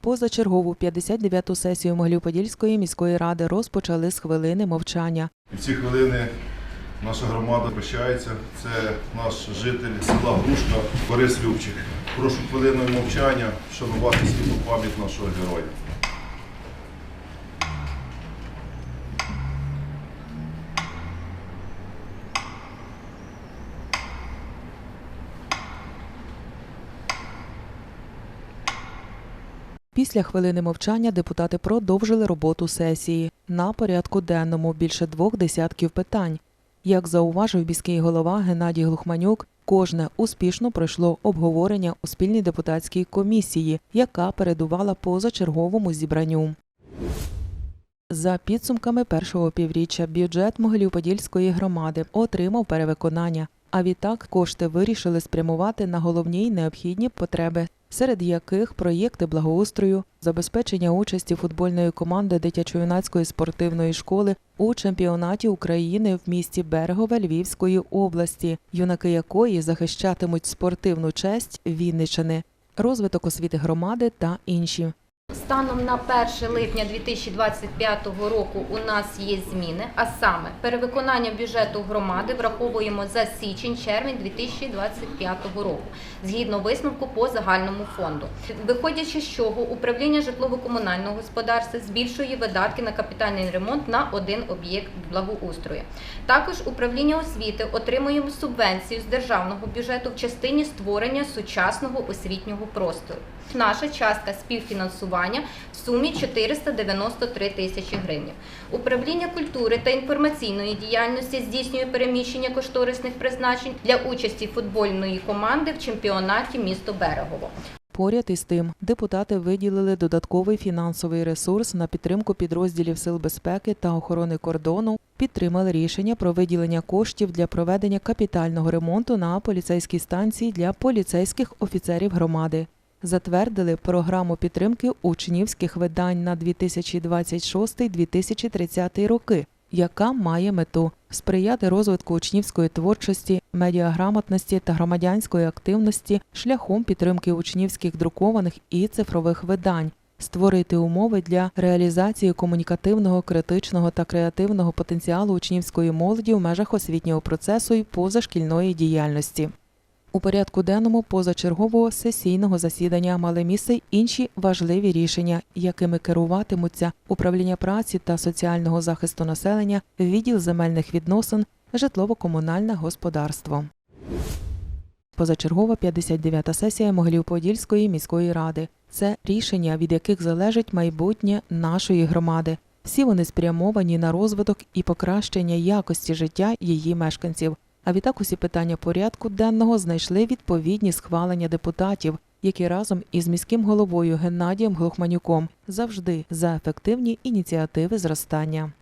Позачергову 59-ту сесію Могилів-Подільської міської ради розпочали з хвилини мовчання. В ці хвилини наша громада прощається. Це наш житель села Грушка Борис Любчик. Прошу хвилиною мовчання вшанувати світлу пам'ять нашого героя. Після хвилини мовчання депутати продовжили роботу сесії. На порядку денному більше двох десятків питань. Як зауважив міський голова Геннадій Глухманюк, кожне успішно пройшло обговорення у спільній депутатській комісії, яка передувала позачерговому зібранню. За підсумками першого півріччя бюджет Могилів-Подільської громади отримав перевиконання. А відтак кошти вирішили спрямувати на головні й необхідні потреби, серед яких проєкти благоустрою, забезпечення участі футбольної команди дитячо-юнацької спортивної школи у чемпіонаті України в місті Берегове Львівської області, юнаки якої захищатимуть спортивну честь Вінничини, розвиток освіти громади та інші. Станом на 1 липня 2025 року у нас є зміни, а саме перевиконання бюджету громади враховуємо за січень-червень 2025 року згідно висновку по загальному фонду. Виходячи з чого, управління житлово-комунального господарства збільшує видатки на капітальний ремонт на один об'єкт благоустрою. Також управління освіти отримує субвенцію з державного бюджету в частині створення сучасного освітнього простору. Наша частка співфінансування в сумі 493 тисячі гривень. Управління культури та інформаційної діяльності здійснює переміщення кошторисних призначень для участі футбольної команди в чемпіонаті місто Берегово. Поряд із тим, депутати виділили додатковий фінансовий ресурс на підтримку підрозділів сил безпеки та охорони кордону, підтримали рішення про виділення коштів для проведення капітального ремонту на поліцейській станції для поліцейських офіцерів громади. Затвердили програму підтримки учнівських видань на 2026-2030 роки, яка має мету сприяти розвитку учнівської творчості, медіаграмотності та громадянської активності шляхом підтримки учнівських друкованих і цифрових видань, створити умови для реалізації комунікативного, критичного та креативного потенціалу учнівської молоді в межах освітнього процесу і позашкільної діяльності. У порядку денному позачергового сесійного засідання мали місце інші важливі рішення, якими керуватимуться управління праці та соціального захисту населення, відділ земельних відносин, житлово-комунальне господарство. Позачергова 59-та сесія Могилів-Подільської міської ради. Це рішення, від яких залежить майбутнє нашої громади. Всі вони спрямовані на розвиток і покращення якості життя її мешканців. А відтак усі питання порядку денного знайшли відповідні схвалення депутатів, які разом із міським головою Геннадієм Глухманюком завжди за ефективні ініціативи зростання.